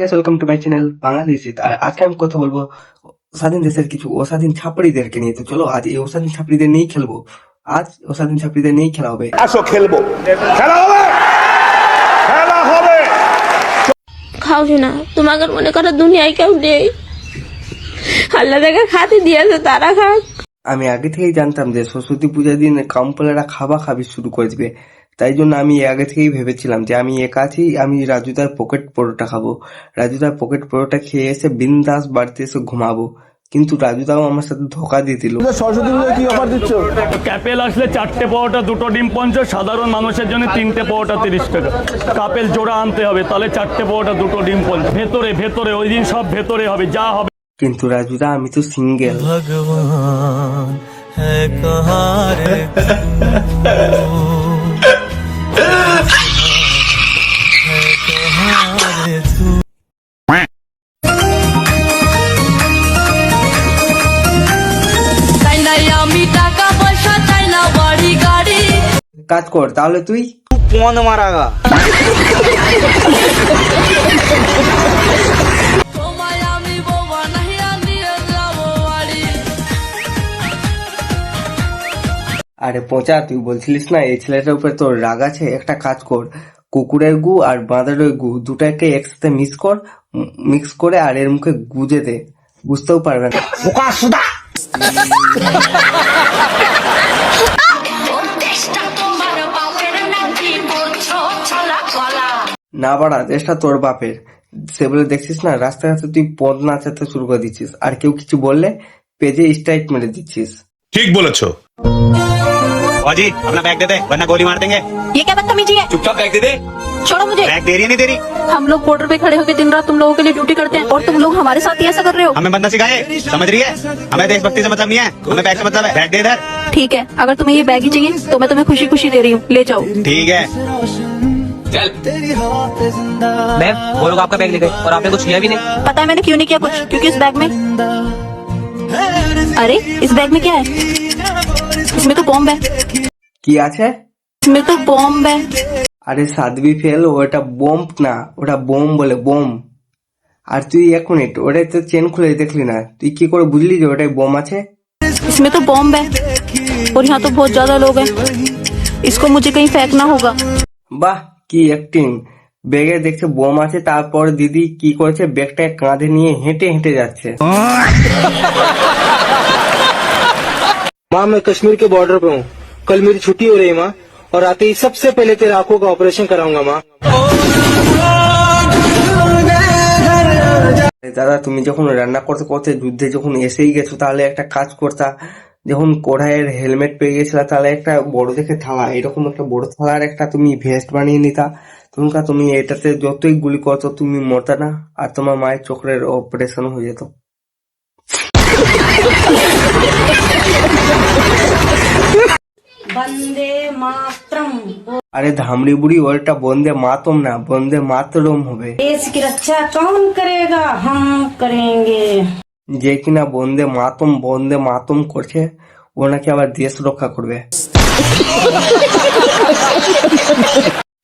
Guys welcome to my channel Bangladeshi আর আজকে আমি কথা বলব স্বাধীন দেশের কিছু অস্বাধীন ছাপড়িদেরকে নিয়ে। তো চলো আজ এই অস্বাধীন ছাপড়িদের নিয়েই খেলব। আজ অস্বাধীন ছাপড়িদের নিয়েই খেলা হবে। আসো খেলব। খেলা হবে! খেলা হবে! খাওছি না তোমাকে মনে করো দুনিয়ায় কেউ নেই। আল্লাহ যাকে খাতে দিয়েছে তারা খাক। আমি আগে থেকেই জানতাম যে সরস্বতী পূজার দিন কামপলেরা খাবা খাবি শুরু করে দিবে। তাই জন্য আমি আগে থেকেই ভেবেছিলাম যে আমি একাছি আমি রাজুদার পকেট পরোটা খাব। রাজুদার পকেট পরোটা খেয়ে এসে বিন্দাস বাড়িতে এসে ঘুমাবো। কিন্তু রাজুদাও আমার সাথে ধোকা দিয়ে দিল। সরস্বতী পুজোয় কি অফার দিচ্ছ? ক্যাপেল আসলে চারটে পাওয়াটা দুটো ডিম পঞ্চাশ সাধারণ মানুষের জন্য তিনটে পাওয়াটা তিরিশ টাকা। কাপেল জোড়া আনতে হবে তাহলে চারটে পাওয়াটা দুটো ডিম পঞ্চাশ। ভেতরে ভেতরে ওই দিন সব ভেতরে হবে যা হবে। কিন্তু রাজুদা আমি তো সিঙ্গেল ভগবান কাজ কর তাহলে তুই তোমায় আরে পচা তুই বলছিলিস না এই ছেলেটার উপরে তোর রাগ আছে? একটা কাজ কর কুকুরের গু আর বাঁদরের গু দুটাকে একসাথে মিক্স কর মিক্স করে আর এর মুখে গুজে দে বুঝতেও পারবে না। না বাড়া দেশটা তোর বাপের। সে বলে দেখছিস না রাস্তাঘাটে তুই পদ নাচাতে শুরু করে দিচ্ছিস। আর কেউ কিছু বললে পেজে স্ট্রাইক মেরে দিচ্ছিস। ঠিক বলেছো फौजी अपना बैग दे दे वरना गोली मार देंगे ये क्या बदतमीजी है चुपचाप बैग दे दे छोड़ो मुझे बैग दे रही है नहीं दे रही हम लोग बॉर्डर पे खड़े होकर दिन रात तुम लोगों के लिए ड्यूटी करते हैं और तुम लोग हमारे साथ ही ऐसा कर रहे हो हमें बंदा सिखाए समझ रही है हमें देशभक्ति से मतलब नहीं है हमें बैग से मतलब है बैग दे इधर ठीक है अगर तुम्हें ये बैग ही चाहिए तो मैं तुम्हें खुशी खुशी दे रही हूँ ले जाओ ठीक है तेरी हवा पे जिंदा मैम वो लोग आपका बैग ले गए और आपने कुछ किया भी नहीं पता है मैंने क्यों नहीं किया कुछ क्योंकि इस बैग में अरे इस बैग में क्या है इसमें तो बॉम्ब है কি আছে इसमें तो बॉम्ब है আরে সাদবি ফেল ওটা বোম না ওটা বোম বলে বোম আর তুই এক মিনিট ওটাই তো চেন খুলে দেখলি না তুই কি করে বুঝলি যে ওটাই বোম আছে इसमें तो बॉम्ब है और यहाँ तो बहुत ज्यादा लोग हैं इसको मुझे कहीं फेंकना होगा বাহ কি অ্যাক্টিং ব্যাগে দেখছে বোম আছে তারপর দিদি কি করেছে ব্যাগটা কাঁধে নিয়ে হেঁটে হেঁটে যাচ্ছে माँ मैं कश्मीर के बॉर्डर पे हूँ कल मेरी छुट्टी हो रही है माँ और आते ही सबसे पहले तेरे आंखों का ऑपरेशन कराऊंगा माँ আরে দাদা তুমি যখন রান্না করতে করতে যুদ্ধে যখন এসেই গেছো তাহলে একটা কাজ করতা যখন কড়াইয়ের হেলমেট পেয়ে গেছিলা তাহলে একটা বড় দেখে থালা এরকম একটা বড় থালার একটা তুমি ভেস্ট বানিয়ে নিতা তখনকার তুমি এটাতে যতই গুলি করতো তুমি মরতা না আর তোমার মায়ের চোখের অপারেশন হয়ে যেত আরে ধামড়ি বুড়ি ওটা বন্দে মাতম না বন্দে মাতরম হবে কি যে কিনা বন্দে মাতম বন্দে মাতম করছে ও নাকি আবার দেশ রক্ষা করবে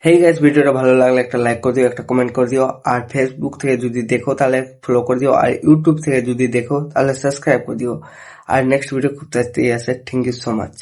হেই গাইস ভিডিওটা ভালো লাগলে একটা লাইক করে দিও, একটা কমেন্ট করে দিও। আর ফেসবুক থেকে যদি দেখো, তাহলে ফলো করে দিও। আর ইউটিউব থেকে যদি দেখো, তাহলে সাবস্ক্রাইব করে দিও। আর নেক্সট ভিডিও খুব তাড়াতাড়ি আসে থ্যাংক ইউ সো মাচ